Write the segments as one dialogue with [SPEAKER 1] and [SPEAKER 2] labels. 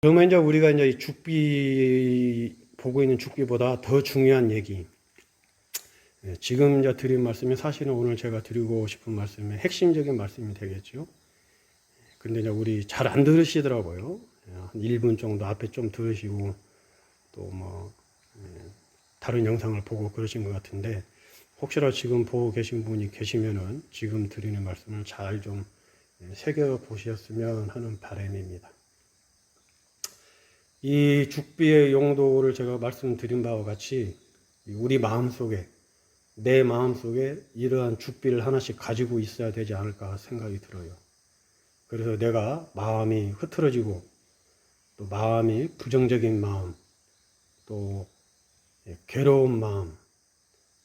[SPEAKER 1] 그러면 이제 우리가 이제 이 죽비 보고 있는 죽비보다 더 중요한 얘기. 예, 지금 이제 드린 말씀이 사실은 오늘 제가 드리고 싶은 말씀의 핵심적인 말씀이 되겠죠. 근데 이제 우리 잘 안 들으시더라고요. 예, 한 1분 정도 앞에 좀 들으시고 또 뭐 다른 영상을 보고 그러신 것 같은데 혹시라도 지금 보고 계신 분이 계시면은 지금 드리는 말씀을 잘 좀 새겨 보셨으면 하는 바람입니다. 이 죽비의 용도를 제가 말씀드린 바와 같이 우리 마음 속에 내 마음 속에 이러한 죽비를 하나씩 가지고 있어야 되지 않을까 생각이 들어요. 그래서 내가 마음이 흐트러지고 또 마음이 부정적인 마음 또 괴로운 마음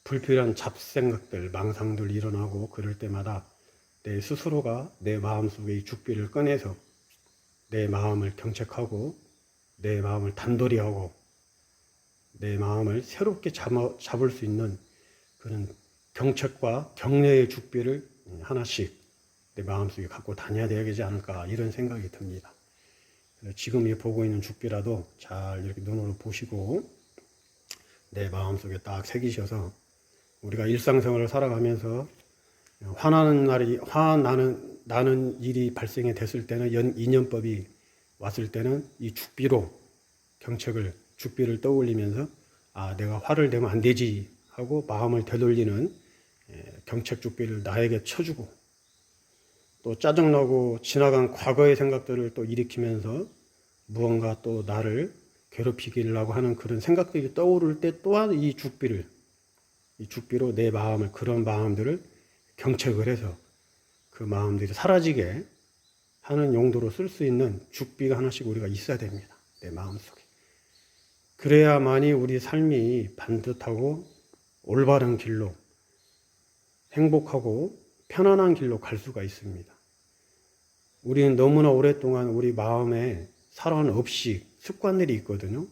[SPEAKER 1] 불필요한 잡생각들 망상들 일어나고 그럴 때마다 내 스스로가 내 마음 속에 이 죽비를 꺼내서 내 마음을 경책하고 내 마음을 단돌이 하고 내 마음을 새롭게 잡을 수 있는 그런 경책과 격려의 죽비를 하나씩 내 마음속에 갖고 다녀야 되지 않을까 이런 생각이 듭니다. 지금 이 보고 있는 죽비라도 잘 이렇게 눈으로 보시고 내 마음속에 딱 새기셔서 우리가 일상생활을 살아가면서 화나는 날이 화나는 나는 일이 발생이 됐을 때는 연 인연법이 왔을 때는 이 죽비로 경책을 죽비를 떠올리면서 아 내가 화를 내면 안 되지 하고 마음을 되돌리는 예, 경책 죽비를 나에게 쳐주고 또 짜증나고 지나간 과거의 생각들을 또 일으키면서 무언가 또 나를 괴롭히기라고 하는 그런 생각들이 떠오를 때 또한 이 죽비를 이 죽비로 내 마음을 그런 마음들을 경책을 해서 그 마음들이 사라지게 하는 용도로 쓸 수 있는 죽비가 하나씩 우리가 있어야 됩니다. 내 마음속에. 그래야만이 우리 삶이 반듯하고 올바른 길로 행복하고 편안한 길로 갈 수가 있습니다. 우리는 너무나 오랫동안 우리 마음에 살아온 없이 습관들이 있거든요.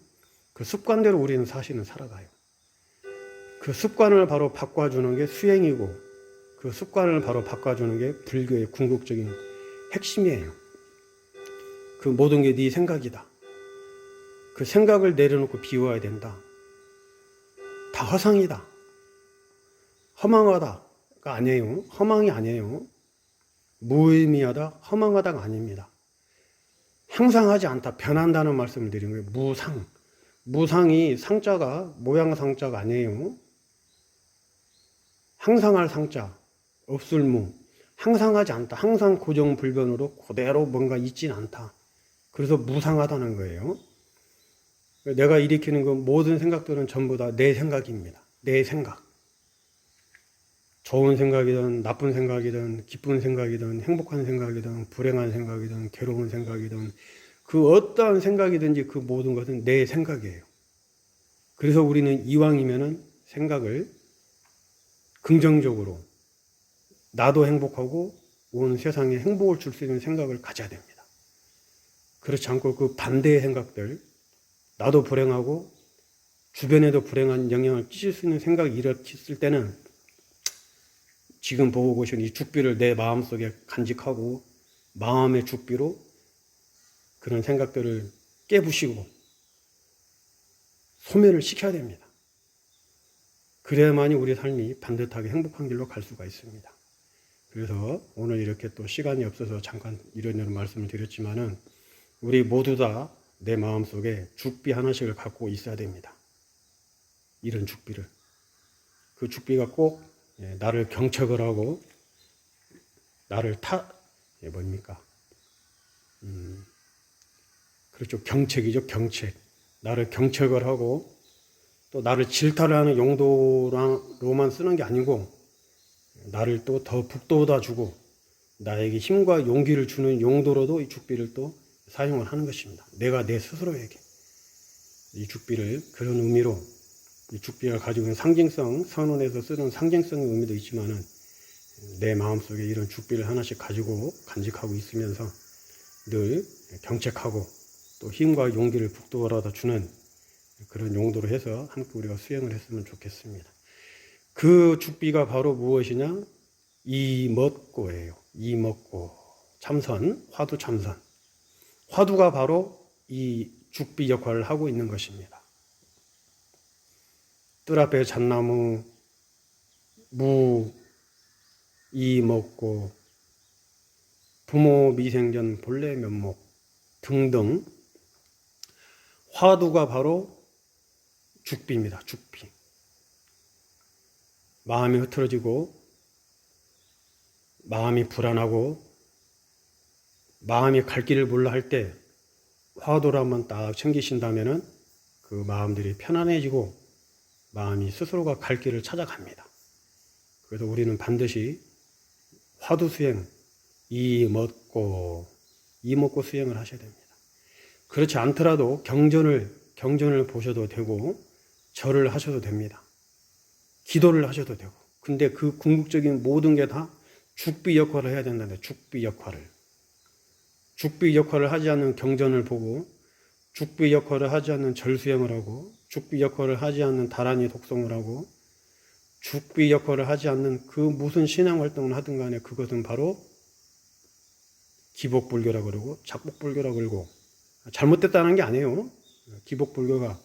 [SPEAKER 1] 그 습관대로 우리는 사실은 살아가요. 그 습관을 바로 바꿔주는 게 수행이고 그 습관을 바로 바꿔주는 게 불교의 궁극적인 핵심이에요. 그 모든 게 네 생각이다. 그 생각을 내려놓고 비워야 된다. 다 허상이다. 허망하다가 아니에요. 허망이 아니에요. 무의미하다, 허망하다가 아닙니다. 항상하지 않다, 변한다는 말씀을 드린 거예요. 무상. 무상이 상자가 모양 상자가 아니에요. 항상할 상자, 없을 무. 항상 하지 않다. 항상 고정불변으로 그대로 뭔가 있진 않다. 그래서 무상하다는 거예요. 내가 일으키는 그 모든 생각들은 전부 다 내 생각입니다. 내 생각. 좋은 생각이든 나쁜 생각이든 기쁜 생각이든 행복한 생각이든 불행한 생각이든 괴로운 생각이든 그 어떠한 생각이든지 그 모든 것은 내 생각이에요. 그래서 우리는 이왕이면은 생각을 긍정적으로 나도 행복하고 온 세상에 행복을 줄 수 있는 생각을 가져야 됩니다. 그렇지 않고 그 반대의 생각들, 나도 불행하고 주변에도 불행한 영향을 끼칠 수 있는 생각이 일으켰을 때는 지금 보고 계신 이 죽비를 내 마음속에 간직하고 마음의 죽비로 그런 생각들을 깨부시고 소멸을 시켜야 됩니다. 그래야만이 우리 삶이 반듯하게 행복한 길로 갈 수가 있습니다. 그래서 오늘 이렇게 또 시간이 없어서 잠깐 이런 말씀을 드렸지만은 우리 모두 다 내 마음 속에 죽비 하나씩을 갖고 있어야 됩니다. 이런 죽비를. 그 죽비가 꼭 예, 나를 경책을 하고 나를 타 예, 뭡니까? 음, 그렇죠. 경책이죠. 경책. 나를 경책을 하고 또 나를 질타를 하는 용도로만 쓰는 게 아니고 나를 또 더 북돋아 주고 나에게 힘과 용기를 주는 용도로도 이 죽비를 또 사용을 하는 것입니다. 내가 내 스스로에게 이 죽비를 그런 의미로 이 죽비가 가지고 있는 상징성, 선언에서 쓰는 상징성의 의미도 있지만은 내 마음속에 이런 죽비를 하나씩 가지고 간직하고 있으면서 늘 경책하고 또 힘과 용기를 북돋아 주는 그런 용도로 해서 함께 우리가 수행을 했으면 좋겠습니다. 그 죽비가 바로 무엇이냐? 이먹고예요. 이먹고 참선, 화두 참선. 화두가 바로 이 죽비 역할을 하고 있는 것입니다. 뜰 앞에 잣나무, 무, 이 먹고 부모 미생전 본래 면목 등등 화두가 바로 죽비입니다. 죽비. 마음이 흐트러지고 마음이 불안하고 마음이 갈 길을 몰라 할 때 화두를 한번 딱 챙기신다면은 그 마음들이 편안해지고 마음이 스스로가 갈 길을 찾아갑니다. 그래서 우리는 반드시 화두 수행 이 먹고 이 먹고 수행을 하셔야 됩니다. 그렇지 않더라도 경전을 경전을 보셔도 되고 절을 하셔도 됩니다. 기도를 하셔도 되고. 근데 그 궁극적인 모든 게 다 죽비 역할을 해야 된다는데 죽비 역할을. 죽비 역할을 하지 않는 경전을 보고 죽비 역할을 하지 않는 절수행을 하고 죽비 역할을 하지 않는 다란이 독성을 하고 죽비 역할을 하지 않는 그 무슨 신앙 활동을 하든 간에 그것은 바로 기복불교라고 그러고 작복불교라고 그러고 잘못됐다는 게 아니에요. 기복불교가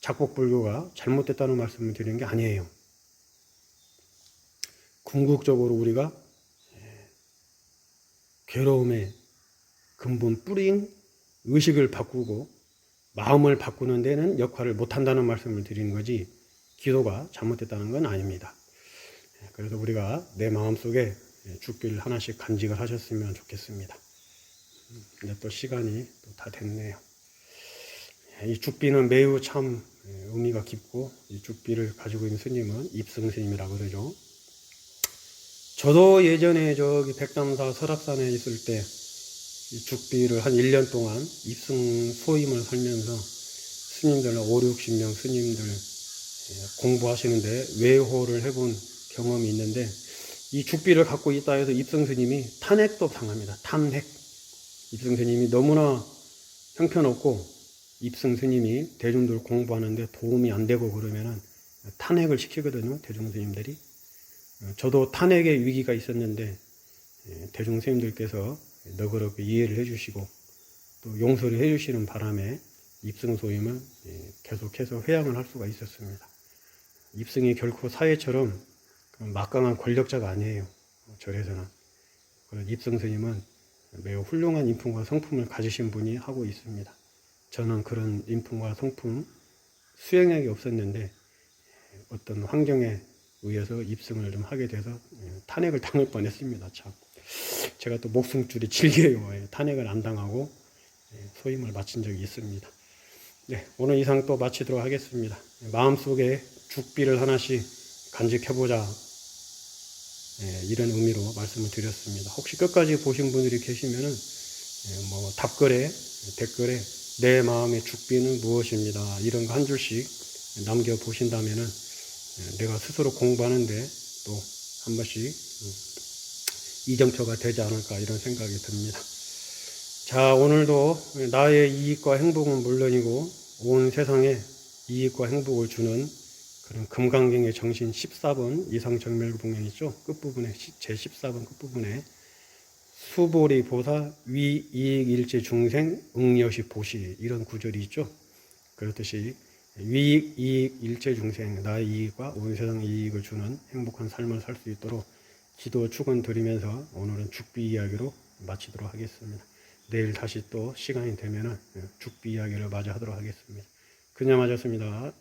[SPEAKER 1] 작복불교가 잘못됐다는 말씀을 드리는 게 아니에요. 궁극적으로 우리가 괴로움의 근본 뿌린 의식을 바꾸고 마음을 바꾸는 데는 역할을 못한다는 말씀을 드리는 거지 기도가 잘못됐다는 건 아닙니다. 그래서 우리가 내 마음속에 죽기를 하나씩 간직을 하셨으면 좋겠습니다. 근데 또 시간이 또 다 됐네요. 이 죽비는 매우 참 의미가 깊고 이 죽비를 가지고 있는 스님은 입승 스님이라고 그러죠. 저도 예전에 저기 백담사 설악산에 있을 때이 죽비를 한 1년 동안 입승 소임을 살면서 스님들 5, 60명 스님들 공부하시는데 외호를 해본 경험이 있는데 이 죽비를 갖고 있다 해서 입승 스님이 탄핵도 당합니다. 탄핵. 입승 스님이 너무나 형편없고 입승 스님이 대중들 공부하는데 도움이 안 되고 그러면은 탄핵을 시키거든요. 대중 스님들이. 저도 탄핵의 위기가 있었는데 대중 스님들께서 너그럽게 이해를 해주시고 또 용서를 해주시는 바람에 입승 소임을 계속해서 회양을 할 수가 있었습니다. 입승이 결코 사회처럼 막강한 권력자가 아니에요. 절에서는. 그런 입승 스님은 매우 훌륭한 인품과 성품을 가지신 분이 하고 있습니다. 저는 그런 인품과 성품 수행력이 없었는데 어떤 환경에 의해서 입승을 좀 하게 돼서 탄핵을 당할 뻔했습니다. 참. 제가 또 목숨줄이 질게요. 예, 탄핵을 안 당하고 예, 소임을 마친 적이 있습니다. 네, 오늘 이상 또 마치도록 하겠습니다. 마음속에 죽비를 하나씩 간직해보자. 예, 이런 의미로 말씀을 드렸습니다. 혹시 끝까지 보신 분들이 계시면은 예, 뭐 답글에 댓글에 내 마음의 죽비는 무엇입니다. 이런 거 한 줄씩 남겨 보신다면은 예, 내가 스스로 공부하는데 또 한 번씩 음, 이정표가 되지 않을까 이런 생각이 듭니다. 자, 오늘도 나의 이익과 행복은 물론이고 온 세상에 이익과 행복을 주는 그런 금강경의 정신 14번 이상정멸봉행 있죠? 끝부분에 제 14번 끝부분에 수보리 보사 위이익 일체 중생 응여시 보시 이런 구절이 있죠. 그렇듯이 위익 이익 일체 중생 나의 이익과 온 세상 이익을 주는 행복한 삶을 살 수 있도록 기도 축원 드리면서 오늘은 죽비 이야기로 마치도록 하겠습니다. 내일 다시 또 시간이 되면은 죽비 이야기를 마저 하도록 하겠습니다. 그냥 맞았습니다.